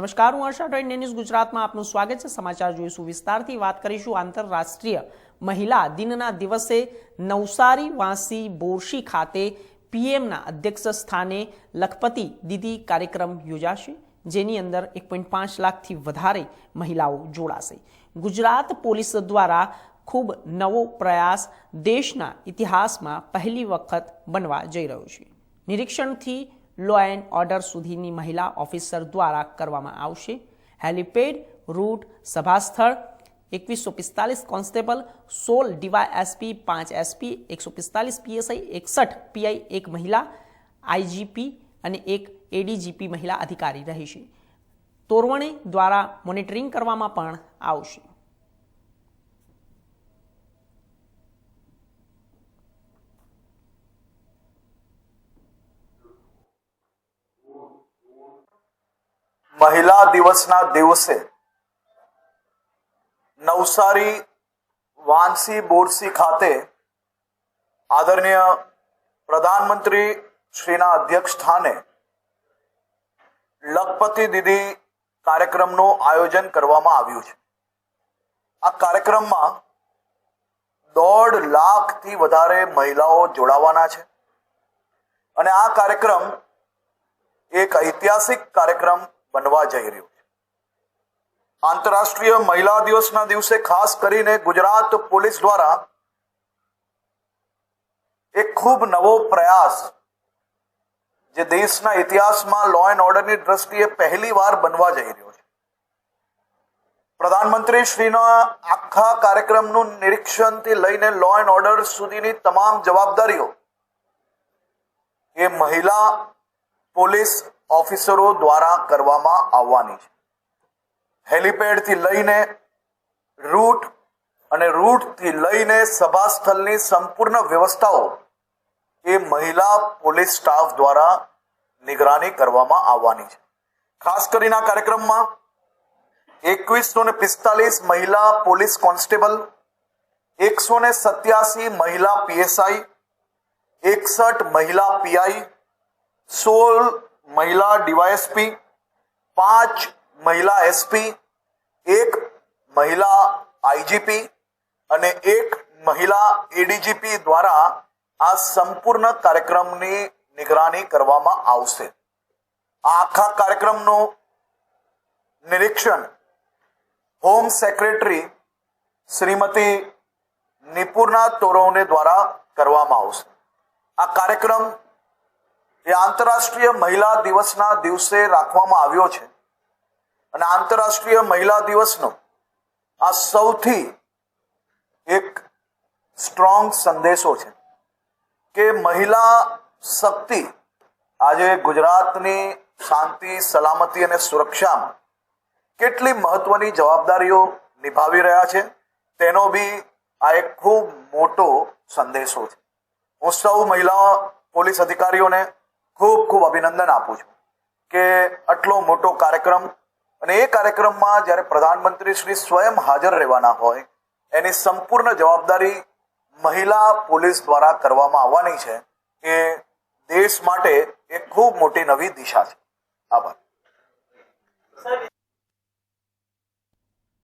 નમસ્કાર, હું Harsha twenty news ગુજરાતમાં આપનું સ્વાગત છે. સમાચાર જોઈશું વિસ્તારથી વાત કરીશું આંતરરાષ્ટ્રીય મહિલા દિનના દિવસે નવસારી વાંસી બોરશી ખાતે પીએમના અધ્યક્ષ સ્થાને લખપતિ દીદી કાર્યક્રમ યોજાશે, જેની અંદર એક પોઈન્ટ પાંચ લાખથી વધારે મહિલાઓ જોડાશે. ગુજરાત પોલીસ દ્વારા ખૂબ નવો પ્રયાસ દેશના ઇતિહાસમાં પહેલી વખત બનવા જઈ રહ્યો છે. નિરીક્ષણથી લો એન્ડ ઓર્ડર સુધીની મહિલા ઓફિસર દ્વારા કરવામાં આવશે. હેલિપેડ રૂટ સભા સ્થળ એકવીસો પિસ્તાલીસ કોન્સ્ટેબલ સોળ ડીવાય એસપી પાંચ એસપી એકસો પિસ્તાલીસ પીએસઆઈ એકસઠ પીઆઈ એક મહિલા આઈજીપી અને એક એડીજીપી મહિલા અધિકારી રહેશે. તોરવણે દ્વારા મોનિટરિંગ કરવામાં પણ આવશે. મહિલા દિવસના દિવસે નવસારી વાંસી બોરસી ખાતે આદરણીય પ્રધાનમંત્રી શ્રીના અધ્યક્ષ સ્થાને લખપતિ દીદી કાર્યક્રમનું આયોજન કરવામાં આવ્યું છે. આ કાર્યક્રમમાં દોઢ લાખથી વધારે મહિલાઓ જોડાવાના છે. અને આ કાર્યક્રમ એક ઐતિહાસિક કાર્યક્રમ બનવા જઈ રહ્યું છે. આંતરરાષ્ટ્રીય મહિલા દિવસના દિવસે ખાસ કરીને ગુજરાત પોલીસ દ્વારા એક ખૂબ નવો પ્રયાસ જે દેશના ઇતિહાસમાં લો એન્ડ ઓર્ડરની દ્રષ્ટિએ પહેલી વાર બનવા જઈ રહ્યો છે. પ્રધાનમંત્રી શ્રીના આખા કાર્યક્રમનું નિરીક્ષણથી લઈને લો એન્ડ ઓર્ડર સુધીની તમામ જવાબદારીઓ એ મહિલા પોલીસ ઓફિસરો દ્વારા કરવામાં આવવાની છે. હેલિપેડથી લઈને રૂટ અને રૂટથી લઈને સભા સ્થળની સંપૂર્ણ વ્યવસ્થાઓ એ મહિલા પોલીસ સ્ટાફ દ્વારા નિગરાની કરવામાં આવવાની છે. ખાસ કરીને આ કાર્યક્રમમાં એકવીસો ને પિસ્તાલીસ મહિલા પોલીસ કોન્સ્ટેબલ, એકસો ને સત્યાસી મહિલા પીએસઆઈ, એકસઠ મહિલા પીઆઈ, સોળ મહિલા ડીવાયએસપી, પાંચ મહિલા એસપી, એક મહિલા આઈજીપી અને એક મહિલા એડીજીપી દ્વારા આ સંપૂર્ણ કાર્યક્રમની નિગરાની કરવામાં આવશે. આખા કાર્યક્રમનું નિરીક્ષણ હોમ સેક્રેટરી શ્રીમતી નિપુર્ણા તોરવને દ્વારા કરવામાં આવશે. આ કાર્યક્રમ એ આંતરરાષ્ટ્રીય મહિલા દિવસના દિવસે રાખવામાં આવ્યો છે. અને આંતરરાષ્ટ્રીય મહિલા દિવસનો આ સૌથી એક સ્ટ્રોંગ સંદેશો છે કે મહિલા શક્તિ આજે ગુજરાતની શાંતિ, સલામતી અને સુરક્ષામાં કેટલી મહત્વની જવાબદારીઓ નિભાવી રહ્યા છે તેનો બી આ એક ખૂબ મોટો સંદેશો છે. હું સૌ મહિલા પોલીસ અધિકારીઓને ખૂબ ખૂબ અભિનંદન આપું છું કે આટલો મોટો કાર્યક્રમ અને એ કાર્યક્રમમાં જ્યારે પ્રધાનમંત્રી શ્રી સ્વયં હાજર રહેવાના હોય, એની સંપૂર્ણ જવાબદારી મહિલા પોલીસ દ્વારા કરવામાં આવવાની છે એ દેશ માટે એક ખૂબ મોટી નવી દિશા છે. આભાર.